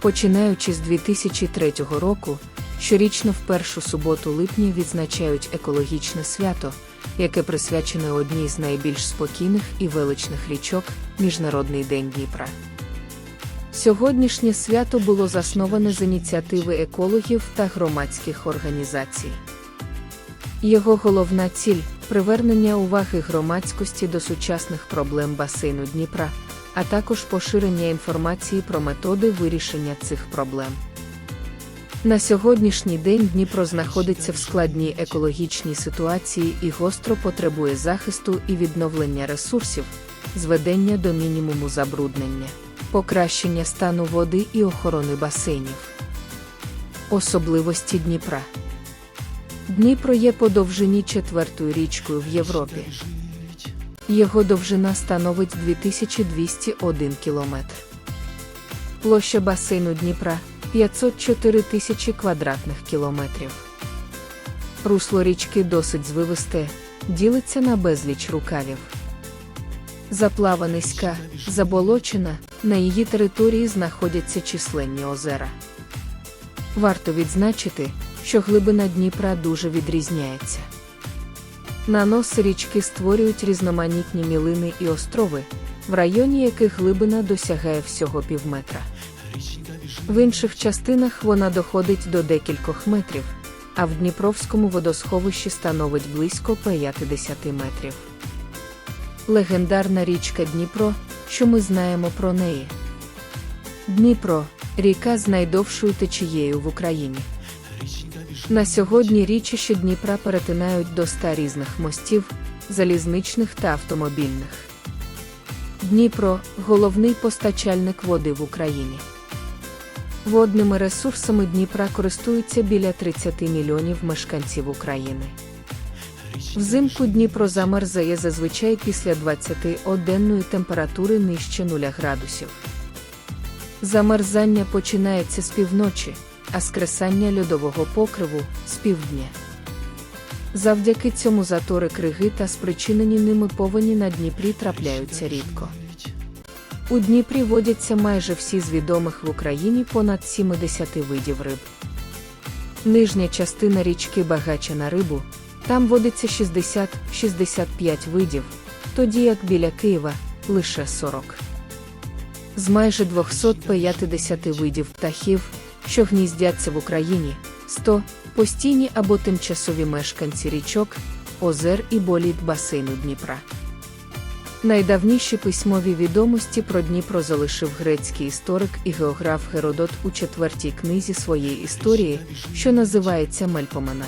Починаючи з 2003 року, щорічно в першу суботу липня відзначають екологічне свято, яке присвячене одній з найбільш спокійних і величних річок Міжнародний день Дніпра. Сьогоднішнє свято було засноване з ініціативи екологів та громадських організацій. Його головна ціль привернення уваги громадськості до сучасних проблем басейну Дніпра, а також поширення інформації про методи вирішення цих проблем. На сьогоднішній день Дніпро знаходиться в складній екологічній ситуації і гостро потребує захисту і відновлення ресурсів, зведення до мінімуму забруднення, покращення стану води і охорони басейнів. Особливості Дніпра. Дніпро є по довжині четвертою річкою в Європі. Його довжина становить 2201 кілометр. Площа басейну Дніпра 504 тисячі квадратних кілометрів. Русло річки досить звивисте, ділиться на безліч рукавів. Заплава низька, заболочена, на її території знаходяться численні озера. Варто відзначити, що глибина Дніпра дуже відрізняється. Наноси річки створюють різноманітні мілини і острови, в районі яких глибина досягає всього півметра. В інших частинах вона доходить до декількох метрів, а в Дніпровському водосховищі становить близько 50 метрів. Легендарна річка Дніпро, що ми знаємо про неї. Дніпро ріка з найдовшою течією в Україні. На сьогодні річище Дніпра перетинають до 100 різних мостів, залізничних та автомобільних. Дніпро головний постачальник води в Україні. Водними ресурсами Дніпра користуються біля 30 мільйонів мешканців України. Взимку Дніпро замерзає зазвичай після 20-денної температури нижче 0 градусів. Замерзання починається з півночі, а скресання льодового покриву з півдня. Завдяки цьому затори криги та спричинені ними повені на Дніпрі трапляються рідко. У Дніпрі водяться майже всі з відомих в Україні понад 70 видів риб. Нижня частина річки багача на рибу, там водиться 60-65 видів, тоді як біля Києва лише 40. З майже 250 видів птахів, що гніздяться в Україні, 100 постійні або тимчасові мешканці річок, озер і боліт басейну Дніпра. Найдавніші письмові відомості про Дніпро залишив грецький історик і географ Геродот у четвертій книзі своєї історії, що називається Мельпомена.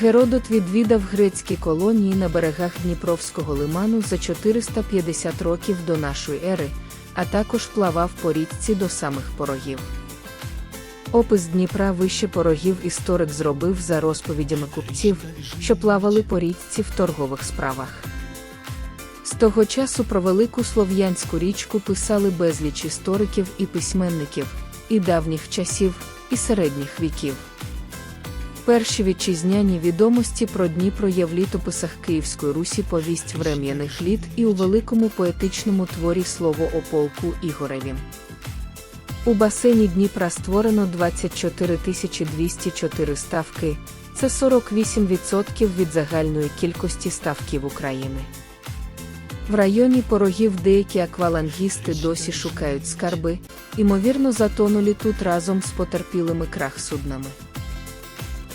Геродот відвідав грецькі колонії на берегах Дніпровського лиману за 450 років до нашої ери, а також плавав по річці до самих порогів. Опис Дніпра вище порогів історик зробив за розповідями купців, що плавали по річці в торгових справах. З того часу про велику слов'янську річку писали безліч істориків і письменників, і давніх часів, і середніх віків. Перші вітчизняні відомості про Дніпро є в літописах Київської Русі повість врем'яних літ і у великому поетичному творі слово о полку Ігореві. У басейні Дніпра створено 24 204 ставки, це 48% від загальної кількості ставків України. В районі порогів деякі аквалангісти досі шукають скарби, імовірно, затонулі тут разом з потерпілими крах суднами.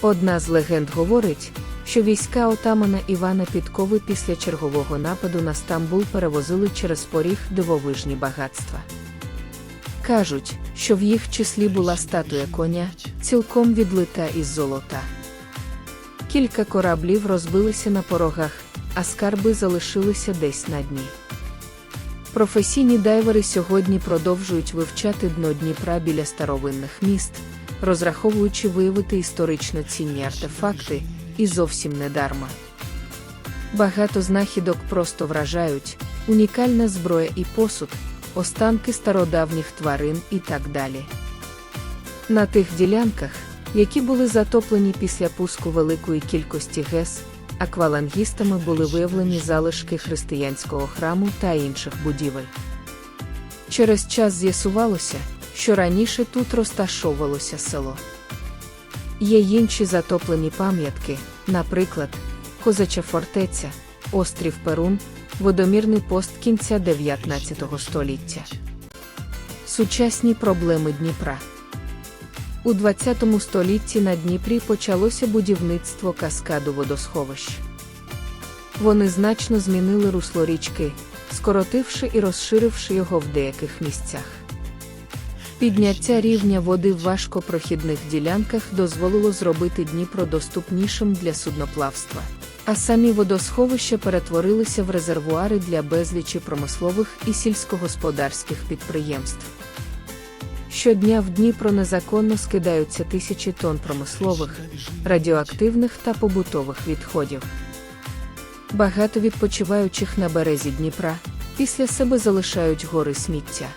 Одна з легенд говорить, що війська отамана Івана Підкови після чергового нападу на Стамбул перевозили через поріг дивовижні багатства. Кажуть, що в їх числі була статуя коня, цілком відлита із золота. Кілька кораблів розбилися на порогах, а скарби залишилися десь на дні. Професійні дайвери сьогодні продовжують вивчати дно Дніпра біля старовинних міст, розраховуючи виявити історично цінні артефакти, і зовсім не дарма. Багато знахідок просто вражають, унікальна зброя і посуд, останки стародавніх тварин і так далі. На тих ділянках, які були затоплені після пуску великої кількості ГЕС, аквалангістами були виявлені залишки християнського храму та інших будівель. Через час з'ясувалося, що раніше тут розташовувалося село. Є інші затоплені пам'ятки, наприклад, Козача фортеця, острів Перун, водомірний пост кінця 19 століття. Сучасні проблеми Дніпра. У 20 столітті на Дніпрі почалося будівництво каскаду водосховищ. Вони значно змінили русло річки, скоротивши і розширивши його в деяких місцях. Підняття рівня води в важкопрохідних ділянках дозволило зробити Дніпро доступнішим для судноплавства, а самі водосховища перетворилися в резервуари для безлічі промислових і сільськогосподарських підприємств. Щодня в Дніпро незаконно скидаються тисячі тонн промислових, радіоактивних та побутових відходів. Багато відпочиваючих на березі Дніпра після себе залишають гори сміття.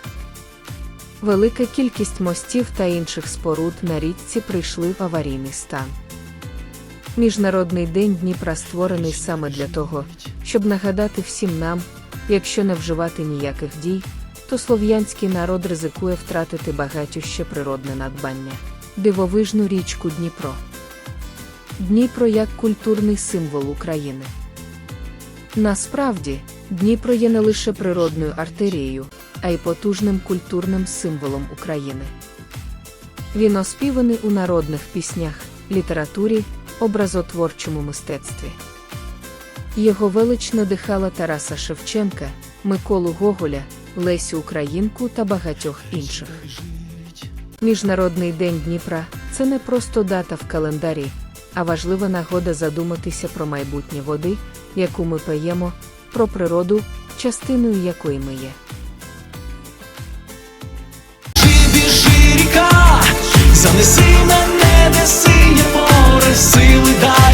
Велика кількість мостів та інших споруд на річці прийшли в аварійний стан. Міжнародний день Дніпра створений саме для того, щоб нагадати всім нам, якщо не вживати ніяких дій, то слов'янський народ ризикує втратити багатюще природне надбання дивовижну річку Дніпро. Дніпро як культурний символ України. Насправді, Дніпро є не лише природною артерією, а й потужним культурним символом України. Він оспіваний у народних піснях, літературі, образотворчому мистецтві. Його велич надихала Тараса Шевченка, Миколу Гоголя, Лесю Українку та багатьох інших. Міжнародний день Дніпра це не просто дата в календарі, а важлива нагода задуматися про майбутнє води, яку ми п'ємо, про природу, частиною якої ми є. Ти біжи ріка, занеси на небеси сили дай.